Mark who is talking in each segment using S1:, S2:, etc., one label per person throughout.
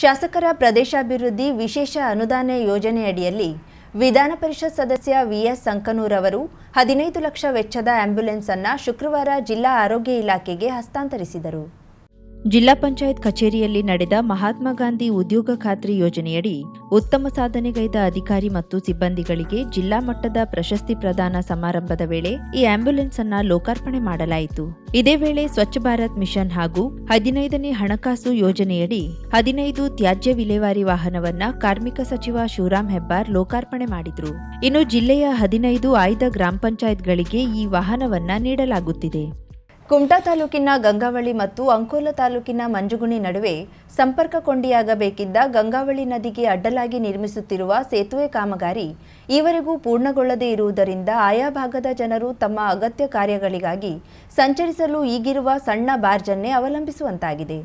S1: ಶಾಸಕರ ಪ್ರದೇಶಾಭಿವೃದ್ಧಿ ವಿಶೇಷ ಅನುದಾನ ಯೋಜನೆಯಡಿಯಲ್ಲಿ ವಿಧಾನ ಪರಿಷತ್ ಸದಸ್ಯ ವಿಎಸ್ ಸಂಕನೂರ್ ಅವರು ಹದಿನೈದು ಲಕ್ಷ ವೆಚ್ಚದ ಆಂಬ್ಯುಲೆನ್ಸ್ ಅನ್ನು ಶುಕ್ರವಾರ ಜಿಲ್ಲಾ ಆರೋಗ್ಯ ಇಲಾಖೆಗೆ ಹಸ್ತಾಂತರಿಸಿದರು. ಜಿಲ್ಲಾ ಪಂಚಾಯತ್ ಕಚೇರಿಯಲ್ಲಿ ನಡೆದ ಮಹಾತ್ಮ ಗಾಂಧಿ ಉದ್ಯೋಗ ಖಾತ್ರಿ ಯೋಜನೆಯಡಿ ಉತ್ತಮ ಸಾಧನೆಗೈದ ಅಧಿಕಾರಿ ಮತ್ತು ಸಿಬ್ಬಂದಿಗಳಿಗೆ ಜಿಲ್ಲಾ ಮಟ್ಟದ ಪ್ರಶಸ್ತಿ ಪ್ರದಾನ ಸಮಾರಂಭದ ವೇಳೆ ಈ ಆಂಬ್ಯುಲೆನ್ಸ್ ಅನ್ನ ಲೋಕಾರ್ಪಣೆ ಮಾಡಲಾಯಿತು. ಇದೇ ವೇಳೆ ಸ್ವಚ್ಛ ಭಾರತ್ ಮಿಷನ್ ಹಾಗೂ ಹದಿನೈದನೇ ಹಣಕಾಸು ಯೋಜನೆಯಡಿ ಹದಿನೈದು ತ್ಯಾಜ್ಯ ವಿಲೇವಾರಿ ವಾಹನವನ್ನ ಕಾರ್ಮಿಕ ಸಚಿವ ಶಿವರಾಮ್ ಹೆಬ್ಬಾರ್ ಲೋಕಾರ್ಪಣೆ ಮಾಡಿದ್ರು. ಇನ್ನು ಜಿಲ್ಲೆಯ ಹದಿನೈದು ಆಯ್ದ ಗ್ರಾಮ ಪಂಚಾಯತ್ಗಳಿಗೆ ಈ ವಾಹನವನ್ನ ನೀಡಲಾಗುತ್ತಿದೆ. ಕುಮಟಾ ತಾಲೂಕಿನ ಗಂಗಾವಳಿ ಮತ್ತು ಅಂಕೋಲ ತಾಲೂಕಿನ ಮಂಜುಗುಣಿ ನಡುವೆ ಸಂಪರ್ಕ ಕೊಂಡಿಯಾಗಬೇಕಿದ್ದ ಗಂಗಾವಳಿ ನದಿಗೆ ಅಡ್ಡಲಾಗಿ ನಿರ್ಮಿಸುತ್ತಿರುವ ಸೇತುವೆ ಕಾಮಗಾರಿ ಈವರೆಗೂ ಪೂರ್ಣಗೊಳ್ಳದೇ ಇರುವುದರಿಂದ ಆಯಾ ಭಾಗದ ಜನರು ತಮ್ಮ ಅಗತ್ಯ ಕಾರ್ಯಗಳಿಗಾಗಿ ಸಂಚರಿಸಲು ಈಗಿರುವ ಸಣ್ಣ ಬಾರ್ಜನ್ನೇ ಅವಲಂಬಿಸುವಂತಾಗಿದೆ.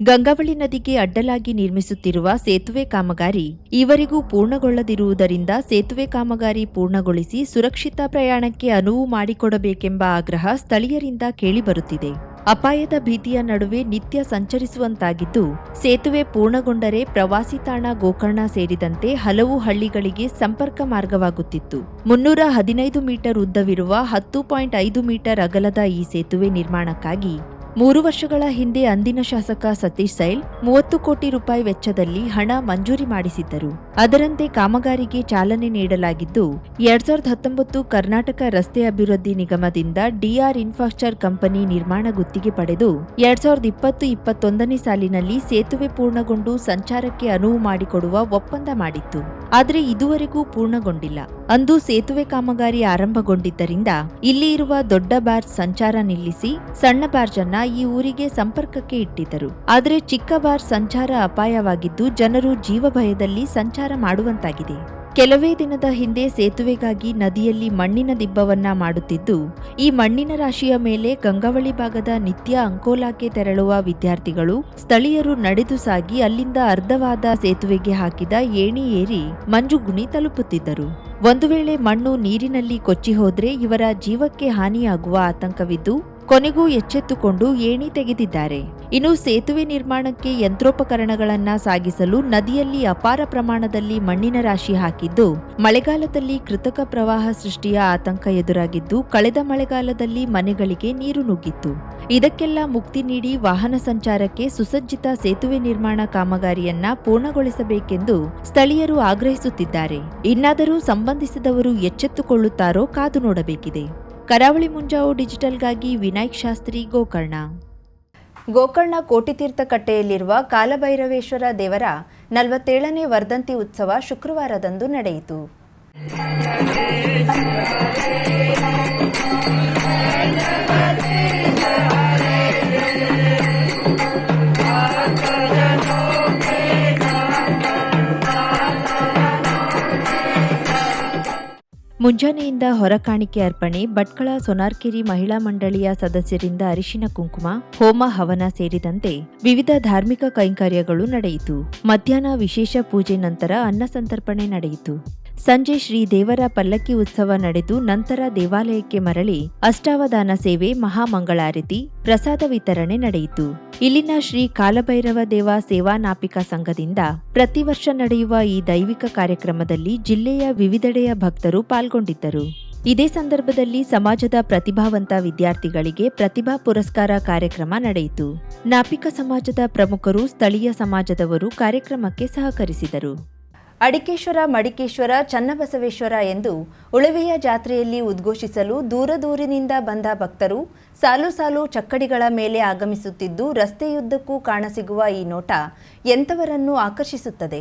S1: ಗಂಗಾವಳಿ ನದಿಗೆ ಅಡ್ಡಲಾಗಿ ನಿರ್ಮಿಸುತ್ತಿರುವ ಸೇತುವೆ ಕಾಮಗಾರಿ ಈವರೆಗೂ ಪೂರ್ಣಗೊಳ್ಳದಿರುವುದರಿಂದ ಸೇತುವೆ ಕಾಮಗಾರಿ ಪೂರ್ಣಗೊಳಿಸಿ ಸುರಕ್ಷಿತ ಪ್ರಯಾಣಕ್ಕೆ ಅನುವು ಮಾಡಿಕೊಡಬೇಕೆಂಬ ಆಗ್ರಹ ಸ್ಥಳೀಯರಿಂದ ಕೇಳಿಬರುತ್ತಿದೆ ಅಪಾಯದ ಭೀತಿಯ ನಡುವೆ ನಿತ್ಯ ಸಂಚರಿಸುವಂತಾಗಿದ್ದು, ಸೇತುವೆ ಪೂರ್ಣಗೊಂಡರೆ ಪ್ರವಾಸಿ ತಾಣ ಗೋಕರ್ಣ ಸೇರಿದಂತೆ ಹಲವು ಹಳ್ಳಿಗಳಿಗೆ ಸಂಪರ್ಕ ಮಾರ್ಗವಾಗುತ್ತಿತ್ತು. ಮುನ್ನೂರ ಹದಿನೈದು ಮೀಟರ್ ಉದ್ದವಿರುವ ಹತ್ತು ಪಾಯಿಂಟ್ ಐದು ಮೀಟರ್ ಅಗಲದ ಈ ಸೇತುವೆ ನಿರ್ಮಾಣಕ್ಕಾಗಿ ಮೂರು ವರ್ಷಗಳ ಹಿಂದೆ ಅಂದಿನ ಶಾಸಕ ಸತೀಶ್ ಸೈಲ್ ಮೂವತ್ತು ಕೋಟಿ ರೂಪಾಯಿ ವೆಚ್ಚದಲ್ಲಿ ಹಣ ಮಂಜೂರಿ ಮಾಡಿಸಿದ್ದರು. ಅದರಂತೆ ಕಾಮಗಾರಿಗೆ ಚಾಲನೆ ನೀಡಲಾಗಿದ್ದು, ಎರಡ್ ಸಾವಿರದ ಹತ್ತೊಂಬತ್ತು ಕರ್ನಾಟಕ ರಸ್ತೆ ಅಭಿವೃದ್ಧಿ ನಿಗಮದಿಂದ ಡಿಆರ್ ಇನ್ಫ್ರಾಸ್ಟ್ರಕ್ಚರ್ ಕಂಪನಿ ನಿರ್ಮಾಣ ಗುತ್ತಿಗೆ ಪಡೆದು, ಎರಡ್ ಸಾವಿರದ ಇಪ್ಪತ್ತು ಇಪ್ಪತ್ತೊಂದನೇ ಸಾಲಿನಲ್ಲಿ ಸೇತುವೆ ಪೂರ್ಣಗೊಂಡು ಸಂಚಾರಕ್ಕೆ ಅನುವು ಮಾಡಿಕೊಡುವ ಒಪ್ಪಂದ ಮಾಡಿತ್ತು. ಆದರೆ ಇದುವರೆಗೂ ಪೂರ್ಣಗೊಂಡಿಲ್ಲ. ಅಂದು ಸೇತುವೆ ಕಾಮಗಾರಿ ಆರಂಭಗೊಂಡಿದ್ದರಿಂದ ಇಲ್ಲಿ ಇರುವ ದೊಡ್ಡ ಬಾರ್ಜ್ ಸಂಚಾರ ನಿಲ್ಲಿಸಿ, ಸಣ್ಣ ಬಾರ್ಜನ್ನ ಈ ಊರಿಗೆ ಸಂಪರ್ಕಕ್ಕೆ ಇಟ್ಟಿದ್ದರು. ಆದರೆ ಚಿಕ್ಕ ಬಾರ್ ಸಂಚಾರ ಅಪಾಯವಾಗಿದ್ದು ಜನರು ಜೀವ ಭಯದಲ್ಲಿ ಸಂಚಾರ ಮಾಡುವಂತಾಗಿದೆ. ಕೆಲವೇ ದಿನದ ಹಿಂದೆ ಸೇತುವೆಗಾಗಿ ನದಿಯಲ್ಲಿ ಮಣ್ಣಿನ ದಿಬ್ಬವನ್ನ ಮಾಡುತ್ತಿದ್ದು, ಈ ಮಣ್ಣಿನ ರಾಶಿಯ ಮೇಲೆ ಗಂಗಾವಳಿ ಭಾಗದ ನಿತ್ಯ ಅಂಕೋಲಾಕ್ಕೆ ತೆರಳುವ ವಿದ್ಯಾರ್ಥಿಗಳು, ಸ್ಥಳೀಯರು ನಡೆದು ಸಾಗಿ ಅಲ್ಲಿಂದ ಅರ್ಧವಾದ ಸೇತುವೆಗೆ ಹಾಕಿದ ಏಣಿ ಏರಿ ಮಂಜುಗುಣಿ ತಲುಪುತ್ತಿದ್ದರು. ಒಂದು ವೇಳೆ ಮಣ್ಣು ನೀರಿನಲ್ಲಿ ಕೊಚ್ಚಿ ಹೋದ್ರೆ ಇವರ ಜೀವಕ್ಕೆ ಹಾನಿಯಾಗುವ ಆತಂಕವಿದ್ದು ಕೊನೆಗೂ ಎಚ್ಚೆತ್ತುಕೊಂಡು ಏಣಿ ತೆಗೆದಿದ್ದಾರೆ. ಇನ್ನು ಸೇತುವೆ ನಿರ್ಮಾಣಕ್ಕೆ ಯಂತ್ರೋಪಕರಣಗಳನ್ನ ಸಾಗಿಸಲು ನದಿಯಲ್ಲಿ ಅಪಾರ ಪ್ರಮಾಣದಲ್ಲಿ ಮಣ್ಣಿನ ರಾಶಿ ಹಾಕಿದ್ದು, ಮಳೆಗಾಲದಲ್ಲಿ ಕೃತಕ ಪ್ರವಾಹ ಸೃಷ್ಟಿಯ ಆತಂಕ ಎದುರಾಗಿದ್ದು, ಕಳೆದ ಮಳೆಗಾಲದಲ್ಲಿ ಮನೆಗಳಿಗೆ ನೀರು ನುಗ್ಗಿತ್ತು. ಇದಕ್ಕೆಲ್ಲ ಮುಕ್ತಿ ನೀಡಿ ವಾಹನ ಸಂಚಾರಕ್ಕೆ ಸುಸಜ್ಜಿತ ಸೇತುವೆ ನಿರ್ಮಾಣ ಕಾಮಗಾರಿಯನ್ನ ಪೂರ್ಣಗೊಳಿಸಬೇಕೆಂದು ಸ್ಥಳೀಯರು ಆಗ್ರಹಿಸುತ್ತಿದ್ದಾರೆ. ಇನ್ನಾದರೂ ಸಂಬಂಧಿಸಿದವರು ಎಚ್ಚೆತ್ತುಕೊಳ್ಳುತ್ತಾರೋ ಕಾದು ನೋಡಬೇಕಿದೆ. ಕರಾವಳಿ ಮುಂಜಾವು ಡಿಜಿಟಲ್ಗಾಗಿ ವಿನಾಯಕ್ ಶಾಸ್ತ್ರಿ ಗೋಕರ್ಣ. ಗೋಕರ್ಣ ಕೋಟಿತೀರ್ಥ ಕಟ್ಟೆಯಲ್ಲಿರುವ ಕಾಲಭೈರವೇಶ್ವರ ದೇವರ ನಲವತ್ತೇಳನೇ ವರ್ಧಂತಿ ಉತ್ಸವ ಶುಕ್ರವಾರದಂದು ನಡೆಯಿತು. ಮುಂಜಾನೆಯಿಂದ ಹೊರಕಾಣಿಕೆ ಅರ್ಪಣೆ, ಭಟ್ಕಳ ಸೊನಾರ್ಕೆರಿ ಮಹಿಳಾ ಮಂಡಳಿಯ ಸದಸ್ಯರಿಂದ ಅರಿಶಿನ ಕುಂಕುಮ, ಹೋಮ ಹವನ ಸೇರಿದಂತೆ ವಿವಿಧ ಧಾರ್ಮಿಕ ಕೈಂಕರ್ಯಗಳು ನಡೆಯಿತು. ಮಧ್ಯಾಹ್ನ ವಿಶೇಷ ಪೂಜೆ ನಂತರ ಅನ್ನ ಸಂತರ್ಪಣೆ ನಡೆಯಿತು. ಸಂಜೆ ಶ್ರೀ ದೇವರ ಪಲ್ಲಕ್ಕಿ ಉತ್ಸವ ನಡೆದು ನಂತರ ದೇವಾಲಯಕ್ಕೆ ಮರಳಿ ಅಷ್ಟಾವಧಾನ ಸೇವೆ ಮಹಾಮಂಗಳಾರತಿ, ಪ್ರಸಾದ ವಿತರಣೆ ನಡೆಯಿತು. ಇಲ್ಲಿನ ಶ್ರೀ ಕಾಲಭೈರವ ದೇವ ಸೇವಾ ನಾಪಿಕ ಸಂಘದಿಂದ ಪ್ರತಿ ವರ್ಷ ನಡೆಯುವ ಈ ದೈವಿಕ ಕಾರ್ಯಕ್ರಮದಲ್ಲಿ ಜಿಲ್ಲೆಯ ವಿವಿಧೆಡೆಯ ಭಕ್ತರು ಪಾಲ್ಗೊಂಡಿದ್ದರು. ಇದೇ ಸಂದರ್ಭದಲ್ಲಿ ಸಮಾಜದ ಪ್ರತಿಭಾವಂತ ವಿದ್ಯಾರ್ಥಿಗಳಿಗೆ ಪ್ರತಿಭಾ ಪುರಸ್ಕಾರ ಕಾರ್ಯಕ್ರಮ ನಡೆಯಿತು. ನಾಪಿಕ ಸಮಾಜದ ಪ್ರಮುಖರು ಸ್ಥಳೀಯ ಸಮಾಜದವರು ಕಾರ್ಯಕ್ರಮಕ್ಕೆ ಸಹಕರಿಸಿದರು. ಅಡಿಕೇಶ್ವರ, ಮಡಿಕೇಶ್ವರ, ಚನ್ನಬಸವೇಶ್ವರ ಎಂದು ಉಳವೆಯ ಜಾತ್ರೆಯಲ್ಲಿ ಉದ್ಘೋಷಿಸಲು ದೂರ ದೂರಿನಿಂದ ಬಂದ ಭಕ್ತರು ಸಾಲು ಸಾಲು ಚಕ್ಕಡಿಗಳ ಮೇಲೆ ಆಗಮಿಸುತ್ತಿದ್ದು ರಸ್ತೆಯುದ್ದಕ್ಕೂ ಕಾಣಸಿಗುವ ಈ ನೋಟ ಎಂಥವರನ್ನು ಆಕರ್ಷಿಸುತ್ತದೆ.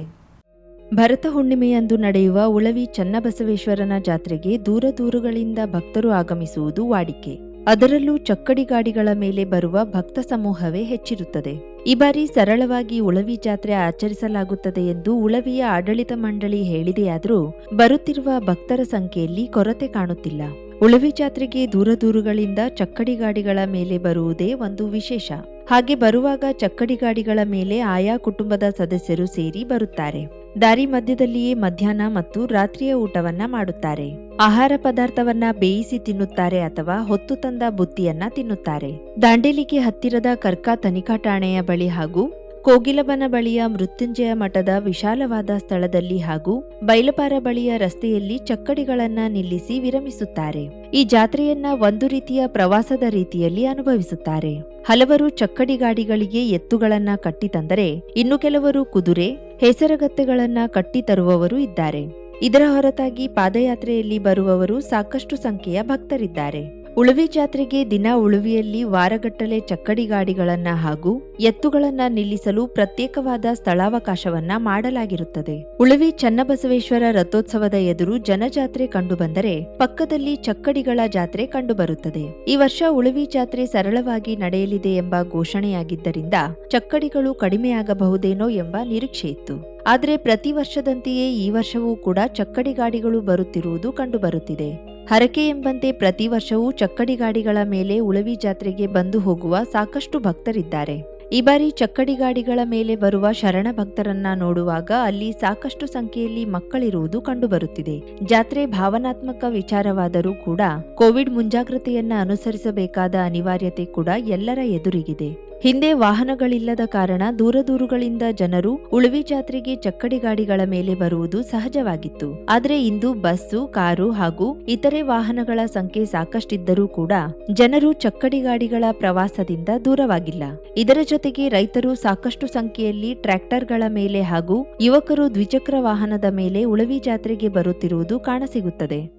S1: ಭರತ ಹುಣ್ಣಿಮೆಯಂದು ನಡೆಯುವ ಉಳವಿ ಚನ್ನಬಸವೇಶ್ವರನ ಜಾತ್ರೆಗೆ ದೂರ ದೂರುಗಳಿಂದ ಭಕ್ತರು ಆಗಮಿಸುವುದು ವಾಡಿಕೆ. ಅದರಲ್ಲೂ ಚಕ್ಕಡಿ ಗಾಡಿಗಳ ಮೇಲೆ ಬರುವ ಭಕ್ತ ಸಮೂಹವೇ ಹೆಚ್ಚಿರುತ್ತದೆ. ಈ ಬಾರಿ ಸರಳವಾಗಿ ಉಳವಿ ಜಾತ್ರೆ ಆಚರಿಸಲಾಗುತ್ತದೆ ಎಂದು ಉಳವಿಯ ಆಡಳಿತ ಮಂಡಳಿ ಹೇಳಿದೆಯಾದರೂ ಬರುತ್ತಿರುವ ಭಕ್ತರ ಸಂಖ್ಯೆಯಲ್ಲಿ ಕೊರತೆ ಕಾಣುತ್ತಿಲ್ಲ. ಉಳವಿ ಜಾತ್ರೆಗೆ ದೂರ ದೂರುಗಳಿಂದ ಚಕ್ಕಡಿ ಗಾಡಿಗಳ ಮೇಲೆ ಬರುವುದೇ ಒಂದು ವಿಶೇಷ. ಹಾಗೆ ಬರುವಾಗ ಚಕ್ಕಡಿ ಗಾಡಿಗಳ ಮೇಲೆ ಆಯಾ ಕುಟುಂಬದ ಸದಸ್ಯರು ಸೇರಿ ಬರುತ್ತಾರೆ. ದಾರಿ ಮಧ್ಯದಲ್ಲಿಯೇ ಮಧ್ಯಾಹ್ನ ಮತ್ತು ರಾತ್ರಿಯ ಊಟವನ್ನ ಮಾಡುತ್ತಾರೆ. ಆಹಾರ ಪದಾರ್ಥವನ್ನ ಬೇಯಿಸಿ ತಿನ್ನುತ್ತಾರೆ ಅಥವಾ ಹೊತ್ತು ತಂದ ಬುತ್ತಿಯನ್ನ ತಿನ್ನುತ್ತಾರೆ. ದಾಂಡೇಲಿಗೆ ಹತ್ತಿರದ ಕರ್ಕಾ ತನಿಖಾ ಠಾಣೆಯ ಬಳಿ ಹಾಗೂ ಕೋಗಿಲಬನ ಬಳಿಯ ಮೃತ್ಯುಂಜಯ ಮಠದ ವಿಶಾಲವಾದ ಸ್ಥಳದಲ್ಲಿ ಹಾಗೂ ಬೈಲಪಾರ ಬಳಿಯ ರಸ್ತೆಯಲ್ಲಿ ಚಕ್ಕಡಿಗಳನ್ನ ನಿಲ್ಲಿಸಿ ವಿರಮಿಸುತ್ತಾರೆ. ಈ ಜಾತ್ರೆಯನ್ನ ಒಂದು ರೀತಿಯ ಪ್ರವಾಸದ ರೀತಿಯಲ್ಲಿ ಅನುಭವಿಸುತ್ತಾರೆ. ಹಲವರು ಚಕ್ಕಡಿ ಗಾಡಿಗಳಿಗೆ ಎತ್ತುಗಳನ್ನ ಕಟ್ಟಿತಂದರೆ, ಇನ್ನು ಕೆಲವರು ಕುದುರೆ ಹೆಸರಗತ್ತೆಗಳನ್ನ ಕಟ್ಟಿ ತರುವವರು ಇದ್ದಾರೆ. ಇದರ ಹೊರತಾಗಿ ಪಾದಯಾತ್ರೆಯಲ್ಲಿ ಬರುವವರು ಸಾಕಷ್ಟು ಸಂಖ್ಯೆಯ ಭಕ್ತರಿದ್ದಾರೆ. ಉಳುವಿ ಜಾತ್ರೆಗೆ ದಿನ ಉಳುವಿಯಲ್ಲಿ ವಾರಗಟ್ಟಲೆ ಚಕ್ಕಡಿ ಗಾಡಿಗಳನ್ನ ಹಾಗೂ ಎತ್ತುಗಳನ್ನ ನಿಲ್ಲಿಸಲು ಪ್ರತ್ಯೇಕವಾದ ಸ್ಥಳಾವಕಾಶವನ್ನ ಮಾಡಲಾಗಿರುತ್ತದೆ. ಉಳವಿ ಚನ್ನಬಸವೇಶ್ವರ ರಥೋತ್ಸವದ ಎದುರು ಜನಜಾತ್ರೆ ಕಂಡುಬಂದರೆ ಪಕ್ಕದಲ್ಲಿ ಚಕ್ಕಡಿಗಳ ಜಾತ್ರೆ ಕಂಡುಬರುತ್ತದೆ. ಈ ವರ್ಷ ಉಳವಿ ಜಾತ್ರೆ ಸರಳವಾಗಿ ನಡೆಯಲಿದೆ ಎಂಬ ಘೋಷಣೆಯಾಗಿದ್ದರಿಂದ ಚಕ್ಕಡಿಗಳು ಕಡಿಮೆಯಾಗಬಹುದೇನೋ ಎಂಬ ನಿರೀಕ್ಷೆ ಇತ್ತು. ಆದರೆ ಪ್ರತಿ ವರ್ಷದಂತೆಯೇ ಈ ವರ್ಷವೂ ಕೂಡ ಚಕ್ಕಡಿ ಗಾಡಿಗಳು ಬರುತ್ತಿರುವುದು ಕಂಡುಬರುತ್ತಿದೆ. ಹರಕೆ ಎಂಬಂತೆ ಪ್ರತಿ ವರ್ಷವೂ ಚಕ್ಕಡಿ ಗಾಡಿಗಳ ಮೇಲೆ ಉಳವಿ ಜಾತ್ರೆಗೆ ಬಂದು ಹೋಗುವ ಸಾಕಷ್ಟು ಭಕ್ತರಿದ್ದಾರೆ. ಈ ಬಾರಿ ಚಕ್ಕಡಿ ಗಾಡಿಗಳ ಮೇಲೆ ಬರುವ ಶರಣ ಭಕ್ತರನ್ನ ನೋಡುವಾಗ ಅಲ್ಲಿ ಸಾಕಷ್ಟು ಸಂಖ್ಯೆಯಲ್ಲಿ ಮಕ್ಕಳಿರುವುದು ಕಂಡುಬರುತ್ತಿದೆ. ಜಾತ್ರೆ ಭಾವನಾತ್ಮಕ ವಿಚಾರವಾದರೂ ಕೂಡ ಕೋವಿಡ್ ಮುಂಜಾಗ್ರತೆಯನ್ನ ಅನುಸರಿಸಬೇಕಾದ ಅನಿವಾರ್ಯತೆ ಕೂಡ ಎಲ್ಲರ ಎದುರಿಗಿದೆ. ಹಿಂದೆ ವಾಹನಗಳಿಲ್ಲದ ಕಾರಣ ದೂರ ದೂರುಗಳಿಂದ ಜನರು ಉಳವಿ ಜಾತ್ರೆಗೆ ಚಕ್ಕಡಿ ಗಾಡಿಗಳ ಮೇಲೆ ಬರುವುದು ಸಹಜವಾಗಿತ್ತು. ಆದರೆ ಇಂದು ಬಸ್ಸು, ಕಾರು ಹಾಗೂ ಇತರೆ ವಾಹನಗಳ ಸಂಖ್ಯೆ ಸಾಕಷ್ಟಿದ್ದರೂ ಕೂಡ ಜನರು ಚಕ್ಕಡಿ ಗಾಡಿಗಳ ಪ್ರವಾಸದಿಂದ ದೂರವಾಗಿಲ್ಲ. ಇದರ ಜೊತೆಗೆ ರೈತರು ಸಾಕಷ್ಟು ಸಂಖ್ಯೆಯಲ್ಲಿ ಟ್ರ್ಯಾಕ್ಟರ್ಗಳ ಮೇಲೆ ಹಾಗೂ ಯುವಕರು ದ್ವಿಚಕ್ರ ವಾಹನದ ಮೇಲೆ ಉಳವಿ ಜಾತ್ರೆಗೆ ಬರುತ್ತಿರುವುದು ಕಾಣಸಿಗುತ್ತದೆ.